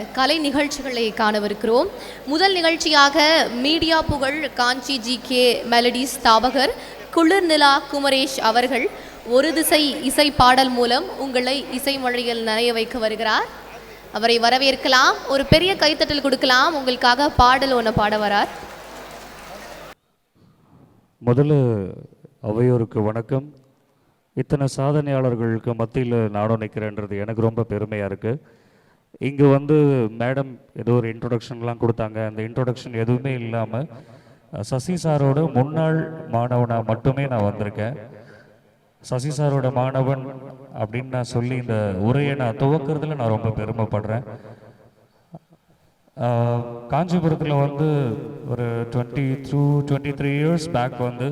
கலை நிகழ்ச்சிகளை காணவிருக்கிறோம். முதல் நிகழ்ச்சியாக மீடியா புகழ் காஞ்சி ஜி கே மெலடிஸ் ஸ்தாபகர் குளிர் நிலா குமரேஷ் அவர்கள் ஒரு திசை இசை பாடல் மூலம் உங்களை இசை மொழியில் நனைய வைக்க வருகிறார். அவரை வரவேற்கலாம். ஒரு பெரிய கைத்தட்டல் கொடுக்கலாம். உங்களுக்காக பாடல் ஒன்று பாட வரார். முதல்ல அவையோருக்கு வணக்கம். இத்தனை சாதனையாளர்களுக்கு மத்தியில் நானும் நிற்கிறேன்றது எனக்கு ரொம்ப பெருமையாக இருக்குது இங்கே வந்து மேடம் ஏதோ ஒரு இன்ட்ரொடக்ஷன்லாம் கொடுத்தாங்க. அந்த இன்ட்ரொடக்ஷன் எதுவுமே இல்லாமல் சசி சாரோட முன்னாள் மாணவனாக மட்டுமே நான் வந்திருக்கேன். சசி சாரோட மாணவன் அப்படின்னு நான் சொல்லி இந்த உரையை நான் துவக்கிறதுல நான் ரொம்ப பெருமைப்படுறேன். காஞ்சிபுரத்தில் வந்து ஒரு twenty two twenty three years back வந்து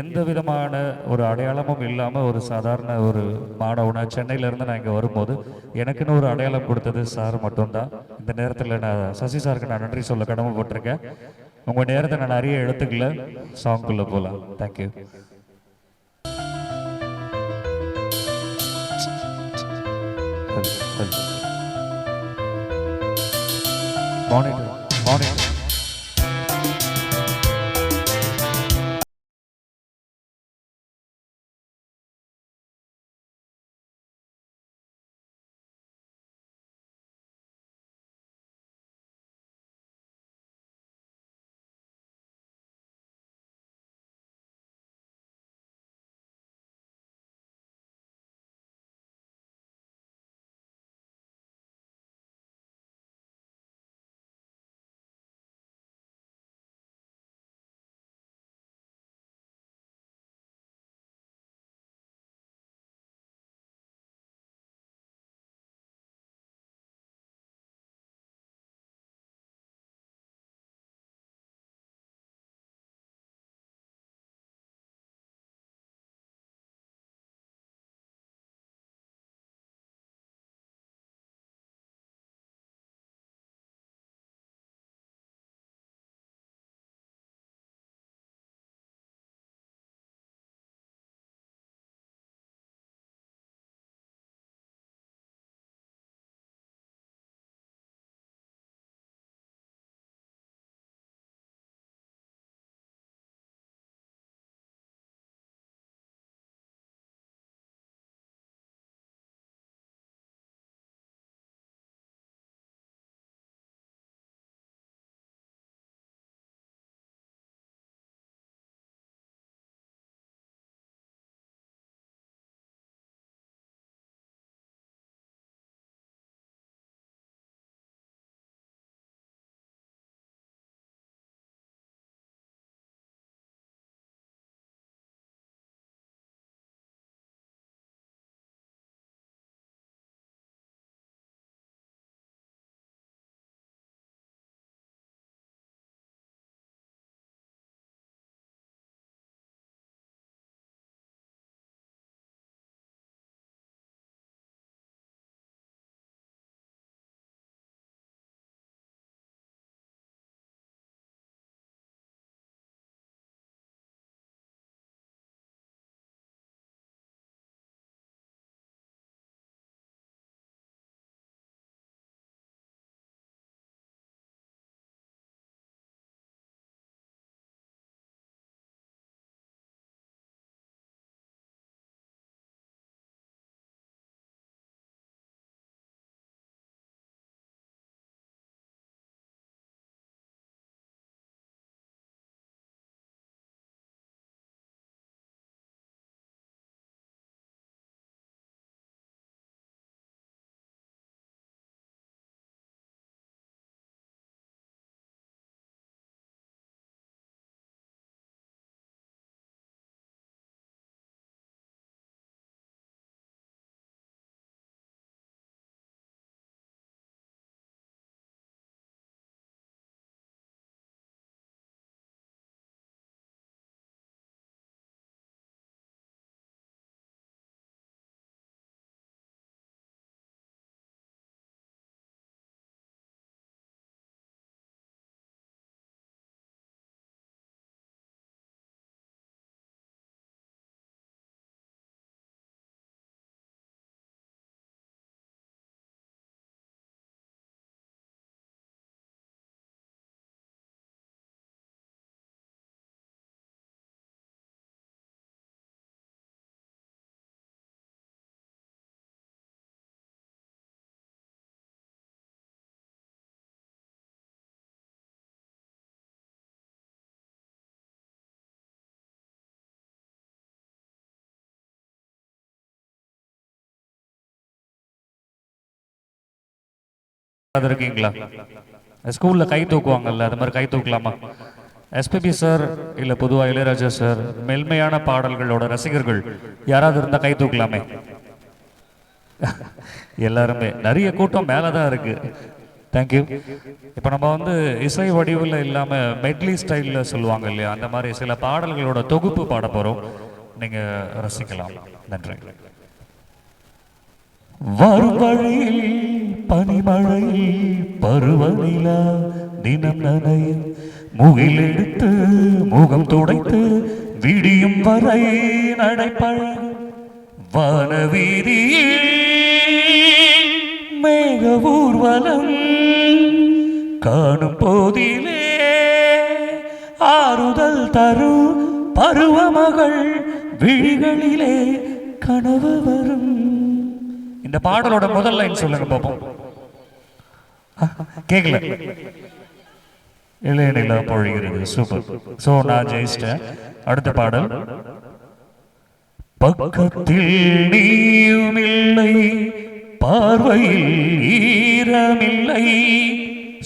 எந்த விதமான ஒரு அடையாளமும் இல்லாமல் ஒரு சாதாரண ஒரு மாணவனாக சென்னையிலேருந்து நான் இங்கே வரும்போது எனக்குன்னு ஒரு அடையாளம் கொடுத்தது சார் மட்டும்தான். இந்த நேரத்தில் நான் சசி சாருக்கு நான் நன்றி சொல்ல கடமைப்பட்டிருக்கேன். உங்கள் நேரத்தை நான் நிறைய எடுத்துக்கல. சாங்குள்ளே போகலாம் தேங்க்யூ மானிட்டர் மானிட்டர் இருக்கீங்களா ஸ்கூல்ல கை தூக்குவாங்கல்ல அது மாதிரி கை தூக்கலாமா? எஸ்பிபி சார் இல்ல பொதுவா இளையராஜா சார் மெல்மையான பாடல்களோட ரசிகர்கள் யாராவது இருந்தா கை தூக்கலாமே? எல்லாருமே. நிறைய கூட்டம் மேலே தான் இருக்கு தேங்க்யூ இப்போ நம்ம வந்து இசை வடிவில் இல்லாம மெட்லி ஸ்டைலில் சொல்லுவாங்க இல்லையா? அந்த மாதிரி சில பாடல்களோட தொகுப்பு பாட போகிறோம் நீங்க ரசிக்கலாம். நன்றி. வருவழியில் பனிமழையில் பருவநிலா தினம் நனையும் முகில் எடுத்து முகம் துடைத்து விடியும் வரை நடைப்பழகும் வானவீதியில் மேக ஊர்வலம் காணும் போதிலே ஆறுதல் தரும் பருவமகள் விழிகளிலே கனவு வரும். இந்த பாடலோட முதல் லைன் சொல்லுங்க பாப்போம். கேக்கல. இல்லை பொழிகிறது சூப்பர். சோ நான் ஜெயிச்சிட்டேன். அடுத்த பாடல். பக்கத்தில் நீயும் இல்லை பார்வையில் ஈரமில்லை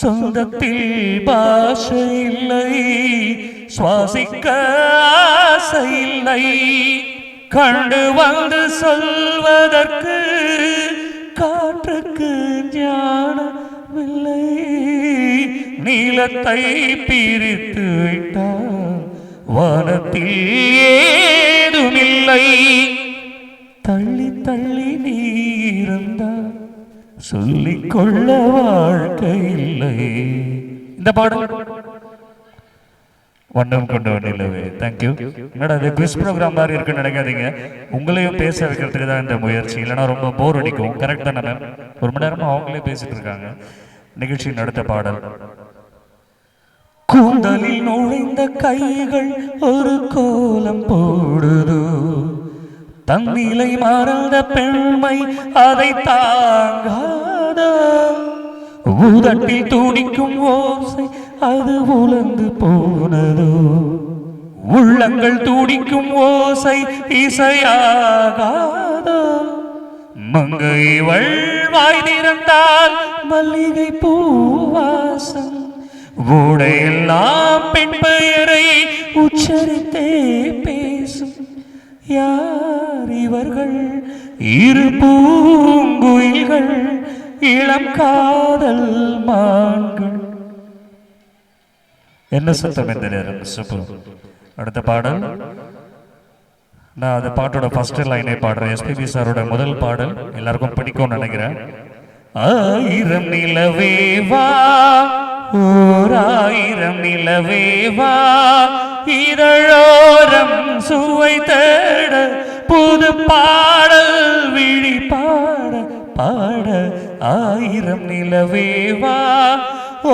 சொந்தத்தில் பாஷை இல்லை சுவாசிக்க ஆசை இல்லை. கண்டு வந்து சொல்வதற்கு நீளத்தை பிரித்து விட்டால் வானத்தில் ஏதுமில்லை. தள்ளி தள்ளி நீ சொல்லிக்கொள்ள வாழ்க்கை இல்லை. இந்த பாடல் வண்ணம் கொண்டு வண்டிலவே தேங்க்யூ என்னடா இது குவிஸ் ப்ரோக்ராம் மாதிரி இருக்குன்னு நினைக்காதீங்க. உங்களையும் பேச வைக்கிறதுக்கு தான் இந்த முயற்சி. இல்லைன்னா ரொம்ப போர் அடிக்கும். கரெக்ட் தானே மேம் ஒரு மணி நேரமா அவங்களே பேசிட்டு இருக்காங்க. நிகழ்ச்சி நடத்த பாடல். கூந்தலில் நுழைந்த கைகள் ஒரு கோலம் போடுதோ. தன்னிலை மறந்த பெண்மை அதை தாங்காதோ. ஊதட்டில் துடிக்கும் ஓசை அது உலர்ந்து போனதோ. உள்ளங்கள் துடிக்கும் ஓசை இசையாகாதோ. மங்கை வாய் திறந்தால் மல்லிகை பூவாசம் ஊடையெல்லாம் பெண் பெயரை உச்சரித்தே பேசும். யார் இவர்கள்? இரு பூங்குயில்கள் இளம் காதல் மான்கள். என்ன சத்தம் இந்த நேரம்? சூப்பர். அடுத்த பாடல். நான் அந்த பாட்டோட ஃபர்ஸ்ட் லைனே பாடுறேன். எஸ்பிபி சாரோட முதல் பாடல். எல்லாருக்கும் பிடிக்கும்னு நினைக்கிறேன். ஆயிரம் நிலவே ஓராயிரம் நிலவேவா இதழோரம் சுவை தேட புது பாடல் விழி பாட பாட ஆயிரம் நிலவேவா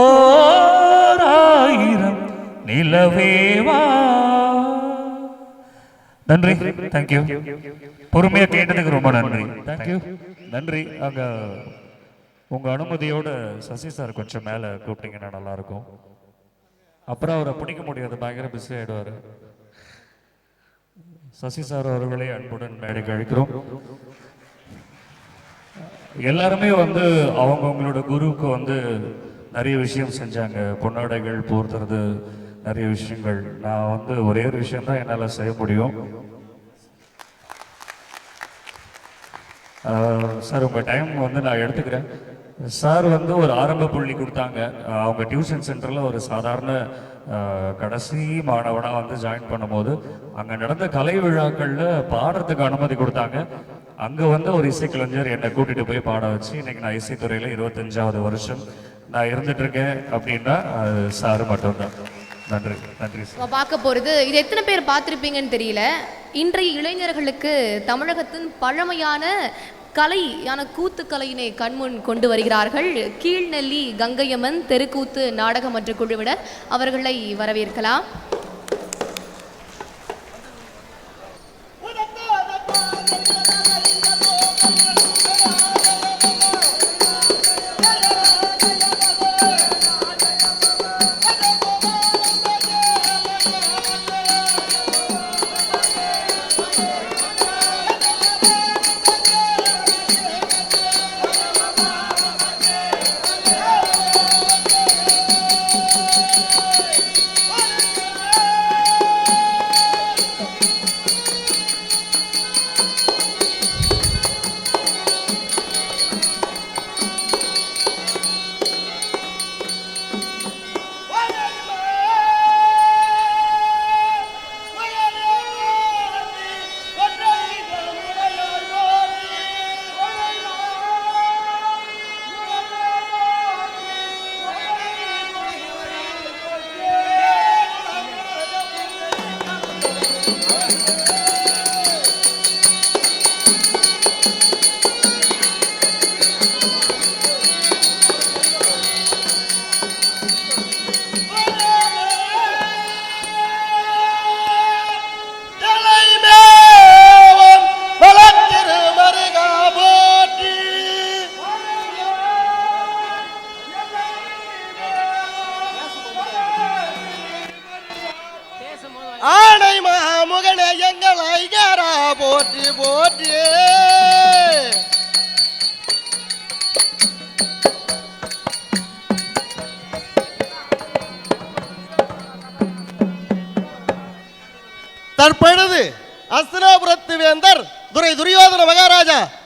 ஓராயிரம் நிலவேவா நன்றி. தேங்க்யூ பொறுமையாக கேட்டதுக்கு ரொம்ப நன்றி. தேங்க்யூ நன்றி. அங்கே உங்கள் அனுமதியோடு சசி சார் கொஞ்சம் மேலே கூப்பிட்டீங்கன்னா நல்லாயிருக்கும். அப்புறம் அவரை பிடிக்க முடியாது பயங்கர பிஸி ஆகிடுவார் சசி சார் அவர்களே அன்புடன் மேடைக்கு அழைக்கிறோம். எல்லாருமே வந்து அவங்கவுங்களோட குருவுக்கு வந்து நிறைய விஷயம் செஞ்சாங்க. பொன்னாடைகள் போர்த்துறது நிறைய விஷயங்கள். நான் வந்து ஒரே ஒரு விஷயம் தான் என்னால் செய்ய முடியும். சார் உங்கள் டைம் வந்து நான் எடுத்துக்கிறேன். சார் வந்து ஒரு ஆரம்ப புள்ளி கொடுத்தாங்க. அவங்க டியூஷன் சென்டரில் ஒரு சாதாரண கடைசி மாணவனாக வந்து ஜாயின் பண்ணும்போது அங்கே நடந்த கலை விழாக்களில் பாடுறதுக்கு அனுமதி கொடுத்தாங்க. அங்கே வந்து ஒரு இசைக்கலைஞர் என்னை கூட்டிகிட்டு போய் பாட வச்சு இன்றைக்கி நான் இசைத்துறையில் இருபத்தஞ்சாவது வருஷம் நான் இருந்துட்டுருக்கேன் அப்படின்னா அது சார் மட்டும்தான். நன்றி நன்றி சார். பார்க்க போகிறது இது எத்தனை பேர் பார்த்துருப்பீங்கன்னு தெரியல. இன்றைய இளைஞர்களுக்கு தமிழகத்தின் பழமையான கலையான கூத்துக்கலையினை கண்முன் கொண்டு வருகிறார்கள். கீழ்நெல்லி கங்கையம்மன் தெருக்கூத்து நாடகம் மன்ற குழுவினர் அவர்களை வரவேற்கலாம்.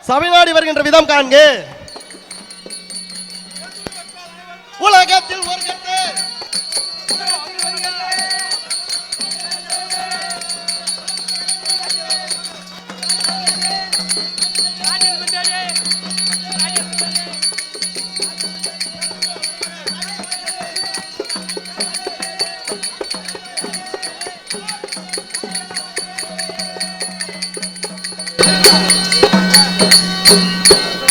சபைநாடி வருகின்ற விதம் காண்க.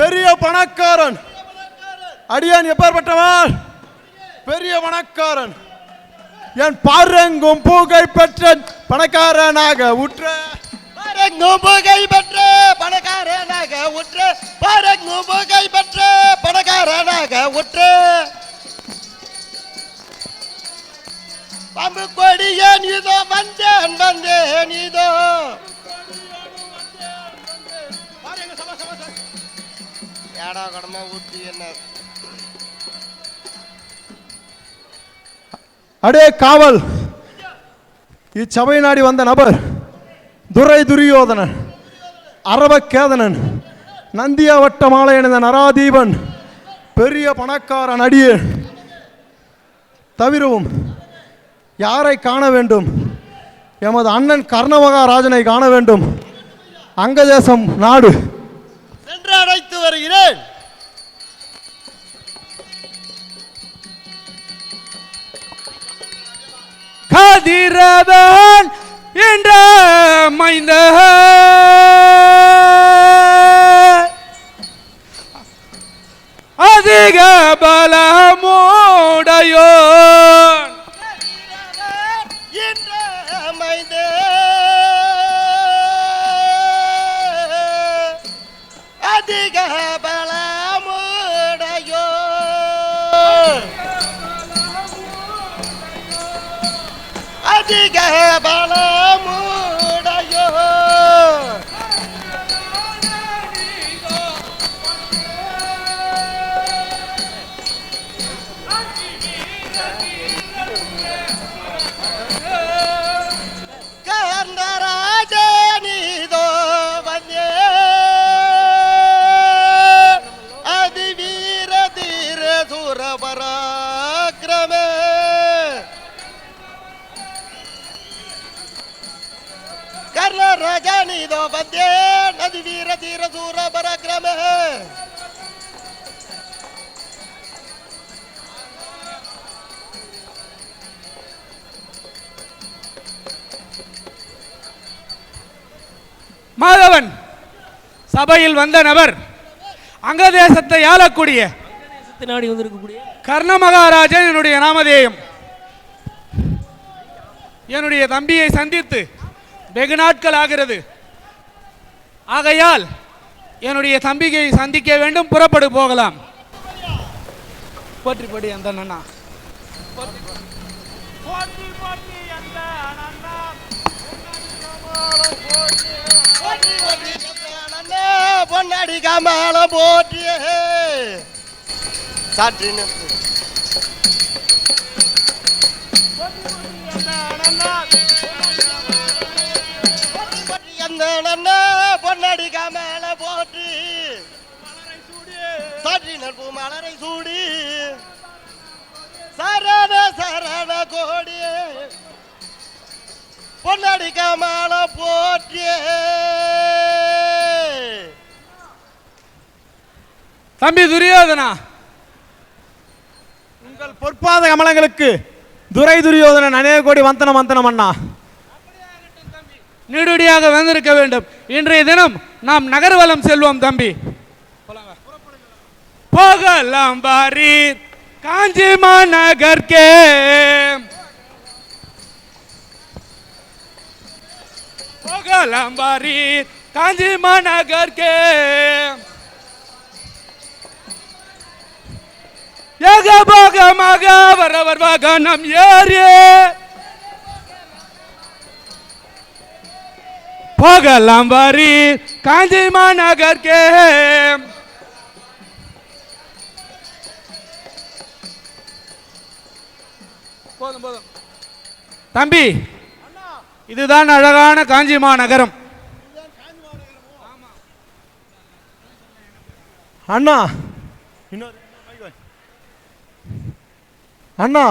பெரிய பணக்காரன். அடியான் எப்பேற்பட்டவன் பெரிய பணக்காரன். என் பாரங்கும் புகை பெற்ற பணக்காரனாக உற்ற பரங்கும் புகை பெற்ற பணக்காரனாக உற்று பரங்கும் புகை பெற்ற பணக்காரனாக உற்று. பம்பு கொடியேன் இதோ வந்தேன் வந்தேன் இதோ. ஏடா கடமா ஊட்டி என்ன? அடே காவல். இச்சபை நாடி வந்த நபர். துரை துரியோதனன் அரவக்கேதனன் நந்தியாவட்ட மாலையணிந்த நராதீபன் பெரிய பணக்கார நடிகை தவிரவும் யாரை காண வேண்டும்? எமது அண்ணன் கர்ணமகாராஜனை காண வேண்டும். அங்கதேசம் நாடு. சென்று அழைத்து வருகிறேன். கதிரவன் என்ற மைந்த. அதிக பலமோடையோ. அதிக பலமுடையோ. கர்ணராஜனிதோ வந்தே அதி வீர தீர சூர பராக்கிரமே. மாதவன் சபையில் வந்த நபர் அங்கதேசத்தை ஆளக்கூடிய நாடி வந்திருக்கக்கூடிய கர்ண மகாராஜன் என்னுடைய நாமதேயம். என்னுடைய தம்பியை சந்தித்து வெகு நாட்கள் ஆகிறது. ஆகையால் என்னுடைய தம்பியை சந்திக்க வேண்டும் புறப்படு போகலாம். போற்றிப்படி அந்த அண்ணா. பொன்னாடி கமால போற்றியே. சாற்றி நிறுத்து. அந்த நன்னா பொன்னாடி கமால போற்றி நட்பு மலரை சூடி. சரண சரண கோடியே பொன்னடிக்க மாலை போற்றியே தம்பி துரியோதனா. உங்கள் பொற்பாத கமலங்களுக்கு துரை துரியோதனன் அநேக கோடி வந்தனம் வந்தனம் அண்ணா நீடுடியாக வந்திருக்க வேண்டும். இன்றைய தினம் நாம் நகர்வலம் செல்வோம் தம்பி. போகலாம் பாரி காஞ்சி மாநகர்கே போகலாம் பாரி காஞ்சி மாநகர்கே ஏக போகமாக வரவர் வாகனம் ஏறியே. போகலாம் வாரி காஞ்சி மாநகர்க்கே. போதும் போதும். தம்பி இதுதான் அழகான காஞ்சி மாநகரம். அண்ணா இன்னொரு அண்ணா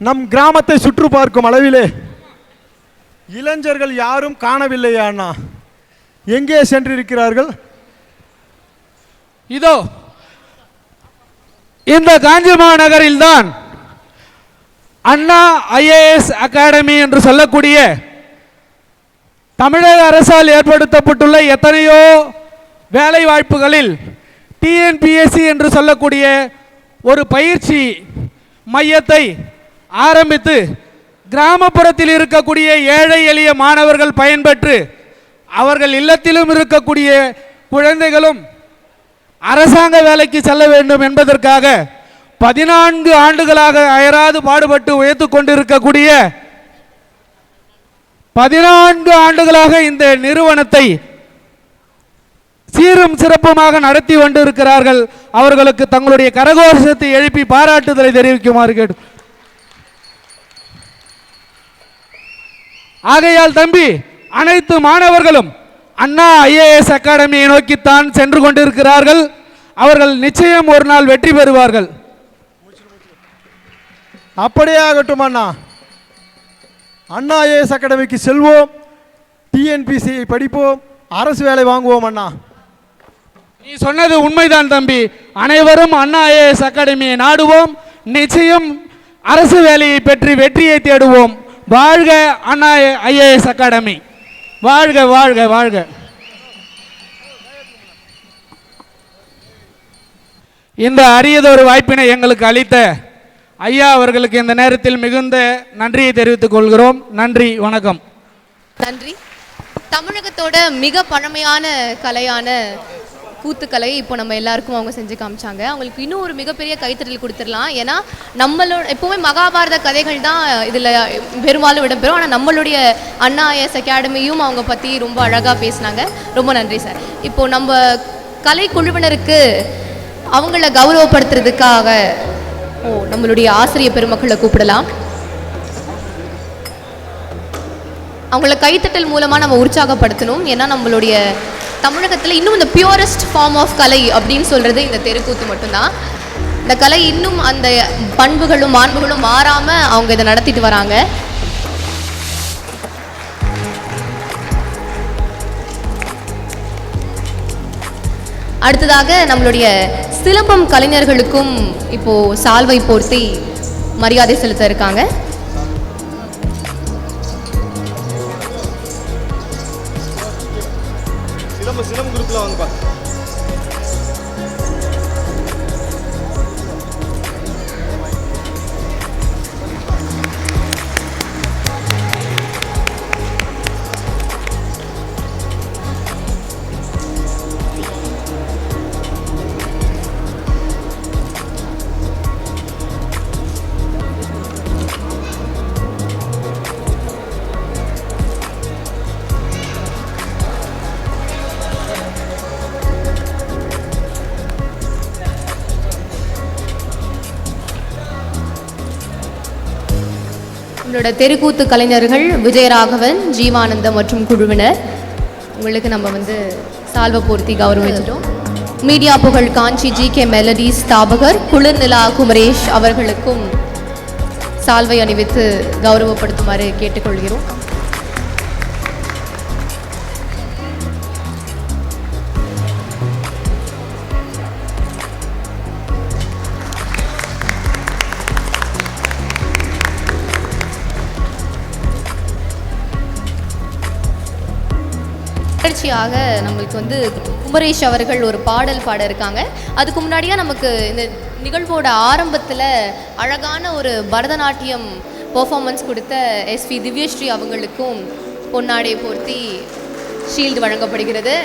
நம் கிராமத்தை சுற்று பார்க்கும் அளவிலே இளைஞர்கள் யாரும் காணவில்லையா அண்ணா. எங்கே சென்றிருக்கிறார்கள்? இதோ இந்த காஞ்சி மாநகரில் தான் அண்ணா ஐஏஎஸ் அகாடமி என்று சொல்லக்கூடிய தமிழக அரசால் ஏற்படுத்தப்பட்டுள்ள எத்தனையோ வேலை வாய்ப்புகளில் டிஎன்பிஎஸ்சி என்று சொல்லக்கூடிய ஒரு பயிற்சி மையத்தை ஆரம்பித்து கிராமப்புறத்தில் இருக்கக்கூடிய ஏழை எளிய மாணவர்கள் பயன்பெற்று அவர்கள் இல்லத்திலும் இருக்கக்கூடிய குழந்தைகளும் அரசாங்க வேலைக்கு செல்ல வேண்டும் என்பதற்காக பதினான்கு ஆண்டுகளாக அயராது பாடுபட்டு உயர்த்து கொண்டிருக்கக்கூடிய பதினான்கு ஆண்டுகளாக இந்த நிறுவனத்தை சீரும் சிறப்புமாக நடத்தி கொண்டிருக்கிறார்கள் அவர்களுக்கு தங்களுடைய கரகோஷத்தை எழுப்பி பாராட்டுதலை தெரிவிக்குமாறு கேட்டு ஆகையால் தம்பி அனைத்து மாணவர்களும் அண்ணா ஐஏஎஸ் அகாடமியை நோக்கித்தான் சென்று கொண்டிருக்கிறார்கள். அவர்கள் நிச்சயம் ஒரு நாள் வெற்றி பெறுவார்கள். அப்படியே ஆகட்டும் அண்ணா. அண்ணா ஐஏஎஸ் அகாடமிக்கு செல்வோம். டிஎன்பிசியை படிப்போம். அரசு வேலை வாங்குவோம் அண்ணா. நீ சொன்னது உண்மைதான் தம்பி. அனைவரும் அண்ணா ஐஏஎஸ் அகாடமியை நாடுவோம். நிச்சயம் அரசு வேலையை பெற்று வெற்றியை தேடுவோம். வாழ்க அண்ணா ஐஏஎஸ் அகாடமி. வாழ்க வாழ்க வாழ்க. இந்த அரியதொரு வாய்ப்பினை எங்களுக்கு அளித்த ஐயா அவர்களுக்கு இந்த நேரத்தில் மிகுந்த நன்றியை தெரிவித்துக் கொள்கிறோம். நன்றி வணக்கம். நன்றி. தமிழகத்தோட மிக பழமையான கலையான கூத்துக்கலையை இப்போ நம்ம எல்லாருக்கும் அவங்க செஞ்சு காமிச்சாங்க. அவங்களுக்கு இன்னும் ஒரு மிகப்பெரிய கைத்தறல் கொடுத்துடலாம். ஏன்னா நம்மளோட எப்பவுமே மகாபாரத கதைகள் தான் இதில் பெரும்பாலும் இடம்பெறும். ஆனால் நம்மளுடைய அண்ணா அகாடமியும் அவங்க பற்றி ரொம்ப அழகாக பேசினாங்க. ரொம்ப நன்றி சார். இப்போ நம்ம கலை குழுவினருக்கு அவங்கள கௌரவப்படுத்துறதுக்காக ஓ நம்மளுடைய ஆசிரியர் பெருமக்களை கூப்பிடலாம். அவங்கள கைத்தட்டல் மூலமாக நம்ம உற்சாகப்படுத்தணும். ஏன்னா நம்மளுடைய தமிழகத்தில் இன்னும் இந்த பியூரஸ்ட் ஃபார்ம் ஆஃப் கலை அப்படின்னு சொல்கிறது இந்த தெருக்கூத்து மட்டும்தான். இந்த கலை இன்னும் அந்த பண்புகளும் மாண்புகளும் மாறாமல் அவங்க இதை நடத்திட்டு வராங்க. அடுத்ததாக நம்மளுடைய சிலம்பம் கலைஞர்களுக்கும் இப்போது சால்வை போர்த்தி மரியாதை செலுத்த இருக்காங்க. நம்மளோட தெருக்கூத்து கலைஞர்கள் விஜயராகவன் ஜீவானந்தம் மற்றும் குழுவினர். உங்களுக்கு நம்ம வந்து சால்வ பூர்த்தி கௌரவிச்சிட்டோம். மீடியா புகழ் காஞ்சி ஜி கே மெலடி ஸ்தாபகர் குளிர்நிலா குமரேஷ் அவர்களுக்கும் சால்வை அணிவித்து கௌரவப்படுத்துமாறு கேட்டுக்கொள்கிறோம். நிகழ்ச்சியாக நம்மளுக்கு வந்து குமரேஷ் அவர்கள் ஒரு பாடல் பாட இருக்காங்க. அதுக்கு முன்னாடியே நமக்கு இந்த நிகழ்வோட ஆரம்பத்தில் அழகான ஒரு பரதநாட்டியம் பர்ஃபார்மன்ஸ் கொடுத்த எஸ்வி திவ்யஸ்ரீ அவங்களுக்கும் பொன்னாடை போர்த்தி ஷீல்டு வழங்கப்படுகிறது.